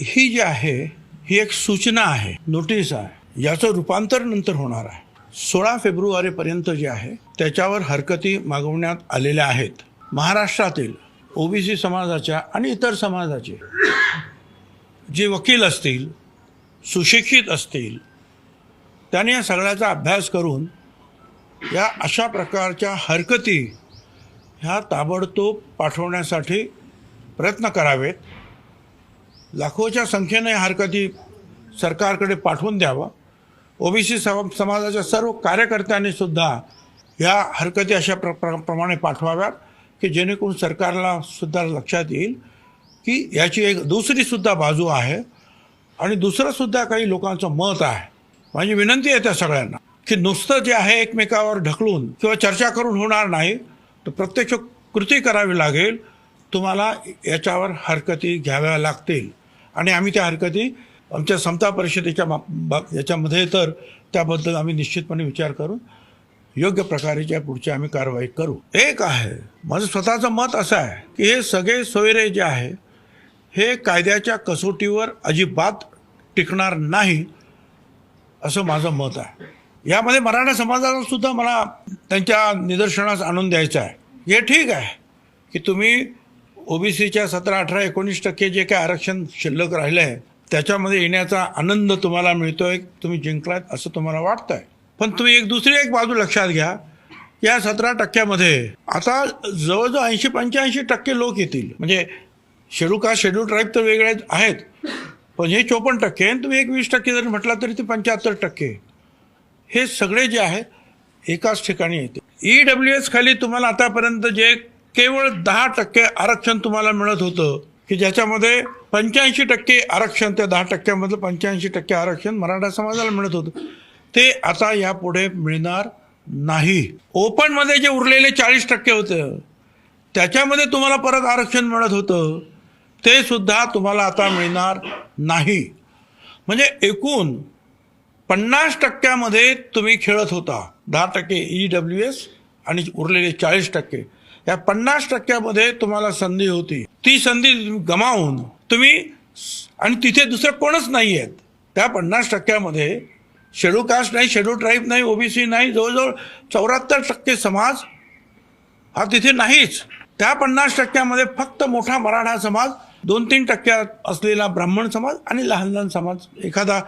ही जी आहे ही एक सूचना आहे नोटीस आहे. याचं रूपांतर नंतर होणार आहे. सोळा फेब्रुवारीपर्यंत जे आहे त्याच्यावर हरकती मागवण्यात आलेल्या आहेत. महाराष्ट्रातील ओबीसी समाजाच्या आणि इतर समाजाचे जे वकील असतील सुशिक्षित असतील त्याने या सगळ्याचा अभ्यास करून या अशा प्रकारच्या हरकती ह्या ताबडतोब पाठवण्यासाठी प्रयत्न करावेत. लाखोच्या संख्येने हरकती सरकारकडे पाठवून द्यावं. ओबीसी समाजाच्या सर्व कार्यकर्त्यांनी सुद्धा या हरकती अशा प्र प्र- प्रमाणे पाठवाव्यात की जेणेकरून सरकारला सुद्धा लक्षात येईल की याची एक दुसरीसुद्धा बाजू आहे आणि दुसरंसुद्धा काही लोकांचं मत आहे. माझी विनंती आहे त्या सगळ्यांना की नुसतं जे आहे एकमेकावर ढकलून किंवा चर्चा करून होणार नाही तर प्रत्यक्ष कृती करावी लागेल. तुम्हाला याच्यावर हरकती घ्याव्या लागतील. आणि आम्ही त्या हरकती आमच्या समता परिषदेच्या मा- याच्यामध्ये तर त्याबद्दल आम्ही निश्चितपणे विचार करून योग्य प्रकारेच्या पुढच्या आम्ही कारवाई करू. एक आहे माझं स्वतःचं मत असं आहे की हे सगळे सोयरे जे आहे हे कायद्याच्या कसोटीवर अजिबात टिकणार नाही असं माझं मत आहे. यामध्ये मराठा समाजाला सुद्धा मला त्यांच्या निदर्शनास आणून द्यायचं आहे. हे ठीक आहे की तुम्ही ओबीसीच्या सतरा अठरा एकोणीस टक्के जे काय आरक्षण शिल्लक राहिलं आहे त्याच्यामध्ये येण्याचा आनंद तुम्हाला मिळतोय तुम्ही जिंकलात असं तुम्हाला वाटतंय. पण तुम्ही एक दुसरी एक बाजू लक्षात घ्या. या सतरा टक्क्यामध्ये आता जवळजवळ ऐंशी पंच्याऐंशी टक्के लोक येतील. म्हणजे शेड्यूल कास्ट शेड्यूल ट्राईब तर वेगळे आहेत. पण हे चोपन्न टक्के आणि तुम्ही एक वीस टक्के जरी म्हटला तरी ते पंच्याहत्तर टक्के. हे सगळे जे आहेत एकाच ठिकाणी येते ई डब्ल्यू एस खाली तुम्हाला आतापर्यंत जे केवळ दहा टक्के आरक्षण तुम्हाला मिळत होतं की ज्याच्यामध्ये पंच्याऐंशी टक्के आरक्षण त्या दहा टक्क्यामधलं पंच्याऐंशी टक्के आरक्षण मराठा समाजाला मिळत होतं. ते आता यापुढे मिळणार नाही. ओपनमध्ये जे उरलेले चाळीस टक्के होतं त्याच्यामध्ये तुम्हाला परत आरक्षण मिळत होतं. ते सुद्धा तुम्हाला आता मिळणार नाही. म्हणजे एकूण पन्नास टक्क्यामध्ये तुम्ही खेळत होता. दहा टक्के ई डब्ल्यू एस आणि उरलेले चाळीस टक्के. या पन्नास टक्क्यामध्ये तुम्हाला संधी होती. ती संधी गमावून तुम्ही आणि तिथे दुसरं कोणच नाही आहेत. त्या पन्नास टक्क्यामध्ये शेड्यू कास्ट नाही शेड्यू ट्राईब नाही ओबीसी नाही जवळजवळ चौऱ्याहत्तर टक्के समाज हा तिथे नाहीच. त्या पन्नास टक्क्यामध्ये फक्त मोठा मराठा समाज दोन तीन टक्क्यात असलेला ब्राह्मण समाज आणि लहान लहान समाज. एखादा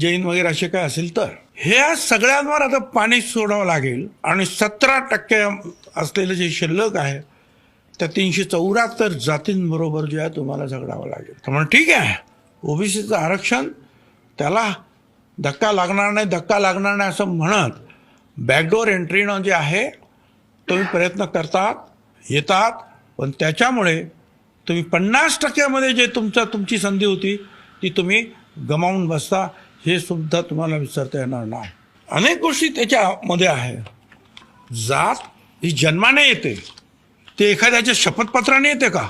जैन वगैरे असे काय असेल तर. ह्या सगळ्यांवर आता पाणी सोडावं लागेल. आणि सतरा टक्के असलेलं जे शिल्लक आहे त्या तीनशे चौऱ्याहत्तर जातींबरोबर जे आहे तुम्हाला झगडावं लागेल. तर म्हणून ठीक आहे. ओबीसीचं आरक्षण त्याला धक्का लागणार नाही धक्का लागणार नाही असं म्हणत बॅकडोर एंट्रीनं जे आहे तुम्ही प्रयत्न करतात येतात. पण त्याच्यामुळे तुम्ही पन्नास टक्क्यामध्ये जे तुमचं तुमची संधी होती ती तुम्ही गमावून बसता हे सुद्धा तुम्हाला विसरता येणार नाही. अनेक गोष्टी त्याच्यामध्ये आहे. जात ही जन्माने येते. ते एखाद्याच्या शपथपत्राने येते का?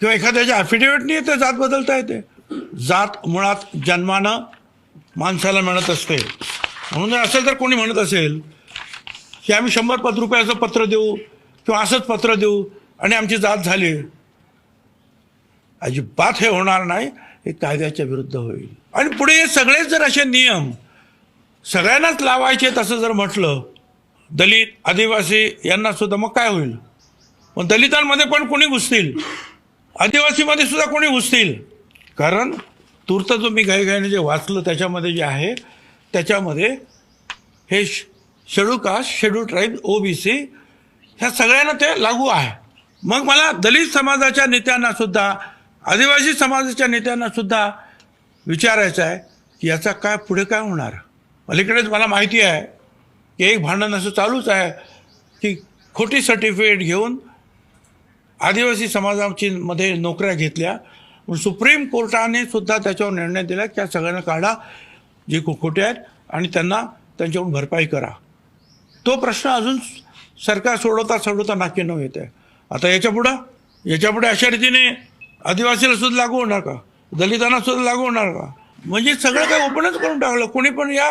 किंवा एखाद्याच्या ॲफिडेविटने येते जात बदलता येते. जात मुळात जन्मानं माणसाला मिळत असते. म्हणून जर असेल तर कोणी म्हणत असेल की आम्ही शंभर पद रुपयाचं पत्र देऊ किंवा असंच पत्र देऊ आणि आमची जात झाली. अजिबात हे होणार नाही. हे कायद्याच्या विरुद्ध होईल. आणि पुढे हे सगळेच जर असे नियम सगळ्यांनाच लावायचे तसं जर म्हटलं दलित आदिवासी यांना सुद्धा मग काय होईल? मग दलितांमध्ये पण कोणी घुसतील? आदिवासीमध्ये सुद्धा कोणी घुसतील? कारण तूर्त जो मी घाईघाईने जे वाचलं त्याच्यामध्ये जे आहे त्याच्यामध्ये हे schedule caste schedule tribe OBC ह्या सगळ्यांना ते लागू आहे. मग मला दलित समाजाच्या नेत्यांना सुद्धा आदिवासी समाजाच्या नेत्यांना सुद्धा विचारायचं आहे की याचा काय पुढे काय होणार? अलीकडेच मला माहिती आहे की एक भांडण असं चालूच आहे की खोटी सर्टिफिकेट घेऊन आदिवासी समाजाची मध्ये नोकऱ्या घेतल्या. पण सुप्रीम कोर्टाने सुद्धा त्याच्यावर निर्णय दिला की सगळ्यांना काढा जे खो- खोटे आहेत आणि त्यांना त्यांच्याकडून भरपाई करा. तो प्रश्न अजून सरकार सोडवता सोडवता नाकी न येत आहे. आता याच्यापुढं याच्यापुढे अशा रीतीने आदिवासीला सुद्धा लागू होणार का? दलितांना सुद्धा लागू होणार का? म्हणजे सगळं काही ओपनच करून टाकलं. कोणी पण या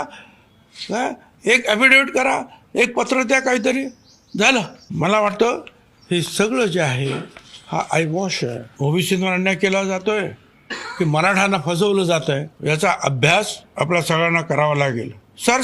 काय एक ॲफिडेविट करा एक पत्र द्या काहीतरी. झालं. मला वाटतं हे सगळं जे आहे हा आय वॉश आहे. ओबीसींवर अन्याय केला जातोय की मराठांना फसवलं जात आहे याचा अभ्यास आपल्या सगळ्यांना करावा लागेल. सर